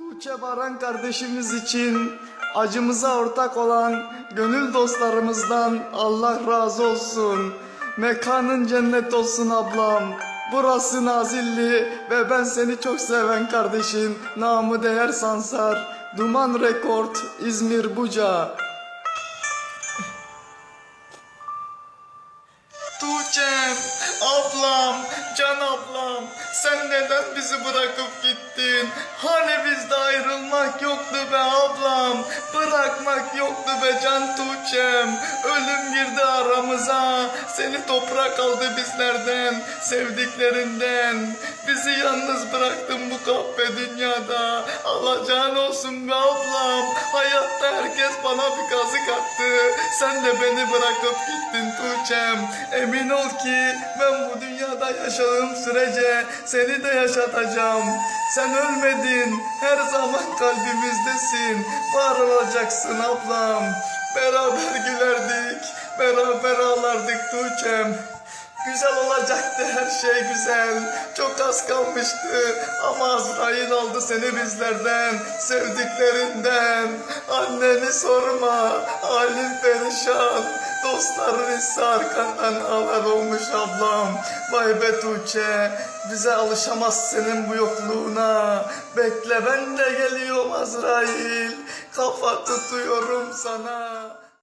Tuğçe Baran kardeşimiz için acımıza ortak olan gönül dostlarımızdan Allah razı olsun. Mekanın cennet olsun ablam. Burası Nazilli ve ben seni çok seven kardeşim. Namı değer Sansar. Duman Rekord İzmir Buca. Tuğçe'm, ablam, can ablam, sen neden bizi bırakıp gittin? Hani ayrılmak yoktu be ablam, bırakmak yoktu be can Tuğçe'm. Ölüm girdi aramıza, seni toprak aldı bizlerden, sevdiklerinden. Bizi yalnız bıraktın bu kahpe dünyada. Alacağın olsun be ablam, hayatta herkes bana bir kazık attı. Sen de beni bırakıp gittin Tuğçe'm. Emin ol ki ben bu dünyada yaşadığım sürece seni de yaşatacağım. Sen ölmedin, her zaman kalbimizdesin. Var olacaksın ablam. Beraber gülerdik, beraber ağlardık Tuğçe'm. Güzel olacaktı her şey güzel. Çok az kalmıştı ama Azrail aldı seni bizlerden, sevdiklerinden. Sorma, halin perişan. Dostların ise arkandan ağlar olmuş ablam. Vay be Tuğçe, bize alışamaz senin bu yokluğuna. Bekle ben de geliyorum Azrail. Kafa tutuyorum sana.